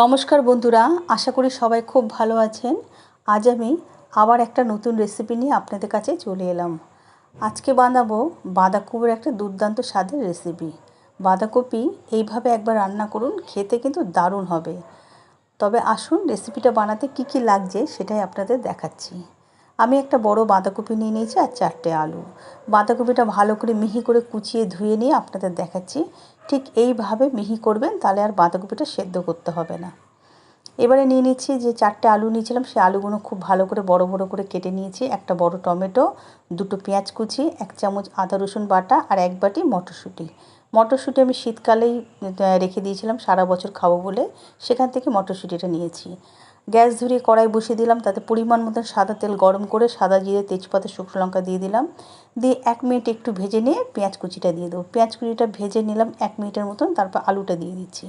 নমস্কার বন্ধুরা, আশা করি সবাই খুব ভালো আছেন। আজ আমি আবার একটা নতুন রেসিপি নিয়ে আপনাদের কাছে চলে এলাম। আজকে বানাবো বাঁধাকপির একটা দুর্দান্ত স্বাদের রেসিপি বাঁধাকপি এইভাবে একবার রান্না করুন, খেতে কিন্তু দারুণ হবে। তবে আসুন রেসিপিটা বানাতে কি কি লাগছে সেটাই আপনাদের দেখাচ্ছি। আমি একটা বড় বাঁধাকপি নিয়ে নিয়েছি আর চারটে আলু। বাঁধাকপিটা ভালো করে মিহি করে কুচিয়ে ধুয়ে নিয়ে আপনাদের দেখাচ্ছি। ঠিক এইভাবে মিহি করবেন, তাহলে আর বাঁধাকপিটা সেদ্ধ করতে হবে না। এবারে নিয়ে নিচ্ছি যে চারটে আলু নিয়েছিলাম সেই আলুগুলো খুব ভালো করে বড় বড় করে কেটে নিয়েছি। একটা বড় টমেটো, দুটো পেঁয়াজ কুচি, এক চামচ আদা রসুন বাটা আর এক বাটি মটরশুঁটি। মটরশুঁটি আমি শীতকালেই রেখে দিয়েছিলাম, সারা বছর খাব বলে। সেখান থেকে মটরশুঁটিটা নিয়েছি। গ্যাস ধরিয়ে কড়াই বসিয়ে দিলাম, তাতে পরিমাণ মতন সাদা তেল গরম করে সাদা জিরে তেজপাতা, শুকনো লঙ্কা দিয়ে দিলাম। দিয়ে এক মিনিট একটু ভেজে নিয়ে পেঁয়াজ কুচিটা দিয়ে দেবো। পেঁয়াজ কুচিটা ভেজে নিলাম এক মিনিটের মতন, তারপর আলুটা দিয়ে দিচ্ছি।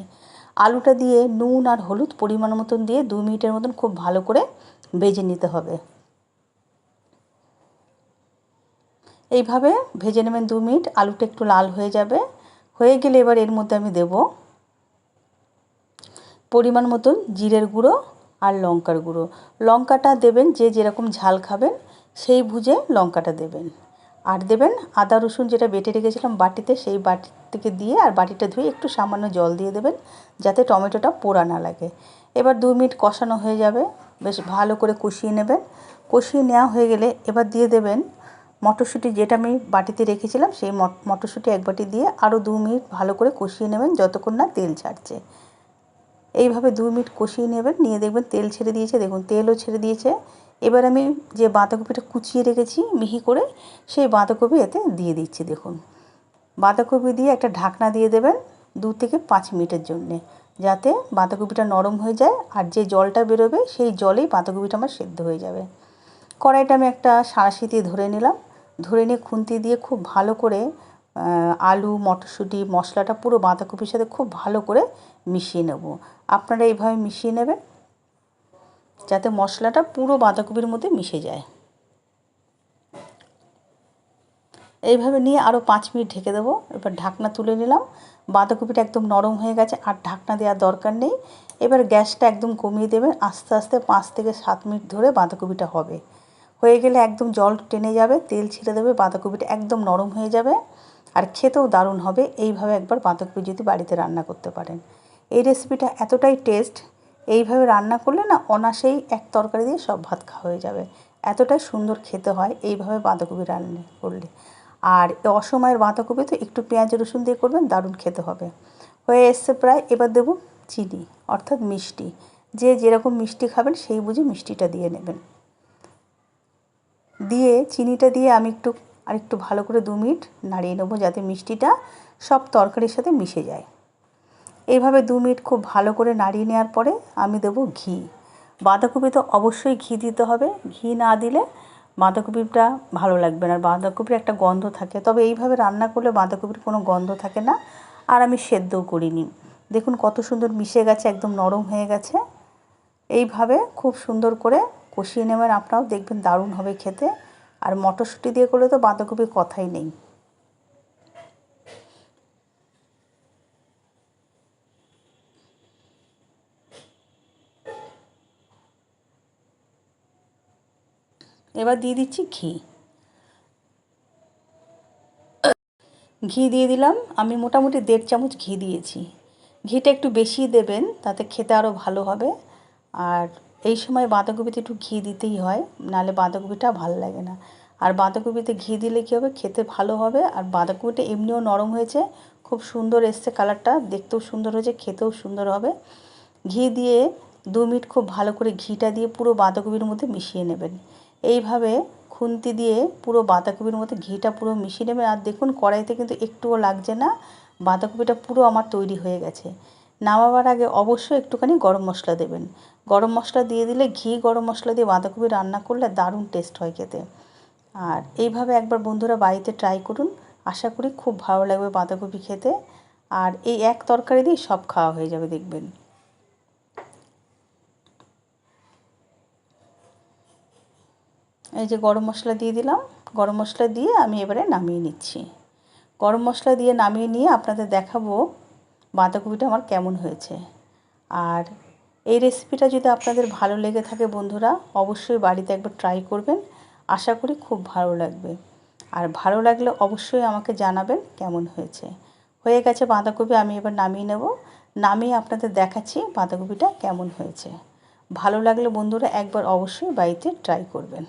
আলুটা দিয়ে নুন আর হলুদ পরিমাণ মতন দিয়ে দু মিনিটের মতন খুব ভালো করে ভেজে নিতে হবে। এইভাবে ভেজে নেবেন দু মিনিট, আলুটা একটু লাল হয়ে যাবে। হয়ে গেলে এবার এর মধ্যে আমি দেব পরিমাণ মতন জিরের গুঁড়ো আর লঙ্কার গুঁড়ো। লঙ্কাটা দেবেন, যে যেরকম ঝাল খাবেন, সেই বুঝে লঙ্কাটা দেবেন। আর দেবেন আদা, রসুন যেটা বেটে রেখেছিলাম বাটিতে, সেই বাটি থেকে দিয়ে আর বাটিটা ধুয়ে একটু সামান্য জল দিয়ে দেবেন, যাতে টমেটোটা পোড়া না লাগে। এবার দু মিনিট কষানো হয়ে যাবে। বেশ ভালো করে কষিয়ে নেবেন। কষিয়ে নেওয়া হয়ে গেলে এবার দিয়ে দেবেন মটরশুঁটি, যেটা আমি বাটিতে রেখেছিলাম, সেই মটরশুঁটি এক বাটি দিয়ে আরও দু মিনিট ভালো করে কষিয়ে নেবেন, যতক্ষণ না তেল ছাড়ছে। এইভাবে দু মিনিট কষিয়ে নেবেন, নিয়ে দেখবেন তেল ছেড়ে দিয়েছে। দেখুন, তেলও ছেড়ে দিয়েছে। এবার আমি যে বাঁধাকপিটা কুচিয়ে রেখেছি মিহি করে, সেই বাঁধাকপি এতে দিয়ে দিচ্ছি, দেখুন। বাঁধাকপি দিয়ে একটা ঢাকনা দিয়ে দেবেন দু থেকে পাঁচ মিনিটের জন্যে, যাতে বাঁধাকপিটা নরম হয়ে যায় আর যে জলটা বেরোবে, সেই জলেই বাঁধাকপিটা আমার সেদ্ধ হয়ে যাবে। কড়াইটা আমি একটা সাঁড়াশি দিয়ে ধরে নিলাম। ধরে নিয়ে খুন্তি দিয়ে খুব ভালো করে আলু, মটরশুঁটি, মশলাটা পুরো বাঁধাকপির সাথে খুব ভালো করে মিশিয়ে নেব। আপনারা এইভাবে মিশিয়ে নেবেন যাতে মশলাটা পুরো বাঁধাকপির মধ্যে মিশে যায়। এইভাবে নিয়ে আরও পাঁচ মিনিট ঢেকে দেবো। এবার ঢাকনা তুলে নিলাম। বাঁধাকপিটা একদম নরম হয়ে গেছে, আর ঢাকনা দেওয়ার দরকার নেই। এবার গ্যাসটা একদম কমিয়ে দেবেন। আস্তে আস্তে পাঁচ থেকে সাত মিনিট ধরে বাঁধাকপিটা হবে। হয়ে গেলে একদম জল টেনে যাবে, তেল ছিঁড়ে দেবে, বাঁধাকপিটা একদম নরম হয়ে যাবে। আর খেতেও দারুণ হবে, এইভাবে একবার বাঁধাকপি যদি বাড়িতে রান্না করতে পারেন। এই রেসিপিটা এতটাই টেস্ট এইভাবে রান্না করলে না অনাসেই এক তরকারি দিয়ে সব ভাত খাওয়া হয়ে যাবে। এতটাই সুন্দর খেতে হয় এইভাবে বাঁধাকপি রান্না করলে। আর অসময়ের বাঁধাকপি তো একটু পেঁয়াজ, রসুন দিয়ে করবেন, দারুণ খেতে হবে। হয়ে এসছে প্রায়, এবার দেবো চিনি, অর্থাৎ মিষ্টি। যে যেরকম মিষ্টি খাবেন সেই বুঝে মিষ্টিটা দিয়ে নেবেন। দিয়ে চিনিটা দিয়ে আমি একটু আর একটু ভালো করে দু মিনিট নাড়িয়ে নেব যাতে মিষ্টিটা সব তরকারির সাথে মিশে যায়। এইভাবে দু মিনিট খুব ভালো করে নাড়িয়ে নেওয়ার পরে আমি দেবো ঘি। বাঁধাকপি তো অবশ্যই ঘি দিতে হবে। ঘি না দিলে বাঁধাকপিটা ভালো লাগবে না আর বাঁধাকপির একটা গন্ধ থাকে। তবে এইভাবে রান্না করলে বাঁধাকপির কোনো গন্ধ থাকে না। আর আমি সেদ্ধও করিনি। দেখুন কত সুন্দর মিশে গেছে, একদম নরম হয়ে গেছে। এইভাবে খুব সুন্দর করে কষিয়ে নেবেন। আপনারাও দেখবেন দারুণ হবে খেতে। আর মটরশুঁটি দিয়ে করলে তো বাঁধাকপির কথাই নেই। এবার দিয়ে দিচ্ছি ঘি। ঘি দিয়ে দিলাম। আমি মোটামুটি দেড় চামচ ঘি দিয়েছি। ঘিটা একটু বেশি দেবেন, তাতে খেতে আরও ভালো হবে। আর এই সময় বাঁধাকপিতে একটু ঘি দিতেই হয়, নাহলে বাঁধাকপিটা ভালো লাগে না। আর বাঁধাকপিতে ঘি দিলে কী হবে? খেতে ভালো হবে। আর বাঁধাকপিটা এমনিও নরম হয়েছে, খুব সুন্দর এসছে কালারটা, দেখতেও সুন্দর হয়েছে, খেতেও সুন্দর হবে। ঘি দিয়ে দু মিনিট খুব ভালো করে ঘিটা দিয়ে পুরো বাঁধাকপির মধ্যে মিশিয়ে নেবেন। এইভাবে খুন্তি দিয়ে পুরো বাঁধাকপির মধ্যে ঘিটা পুরো মিশিয়ে নেবেন। আর দেখুন, কড়াইতে কিন্তু একটুও লাগছে না। বাঁধাকপিটা পুরো আমার তৈরি হয়ে গেছে। নামাবার আগে অবশ্যই একটুখানি গরম মশলা দেবেন। গরম মশলা দিয়ে দিলে ঘি, গরম মশলা দিয়ে বাঁধাকপি রান্না করলে দারুণ টেস্ট হয় খেতে। আর এইভাবে একবার বন্ধুরা বাড়িতে ট্রাই করুন। আশা করি খুব ভালো লাগবে বাঁধাকপি খেতে। আর এই এক তরকারি দিয়ে সব খাওয়া হয়ে যাবে দেখবেন। এই যে গরম মশলা দিয়ে দিলাম। গরম মশলা দিয়ে আমি এবারে নামিয়ে নিচ্ছি। গরম মশলা দিয়ে নামিয়ে নিয়ে আপনাদের দেখাবো বাঁধাকপিটা আমার কেমন হয়েছে? আর এই রেসিপিটা যদি আপনাদের ভালো লেগে থাকে বন্ধুরা, অবশ্যই বাড়িতে একবার ট্রাই করবেন। আশা করি খুব ভালো লাগবে। আর ভালো লাগলে অবশ্যই আমাকে জানাবেন কেমন হয়েছে। হয়ে গেছে বাঁধাকপি, আমি এবার নামিয়ে নেব। নামিয়ে আপনাদের দেখাচ্ছি বাঁধাকপিটা কেমন হয়েছে। ভালো লাগলে বন্ধুরা একবার অবশ্যই বাড়িতে ট্রাই করবেন।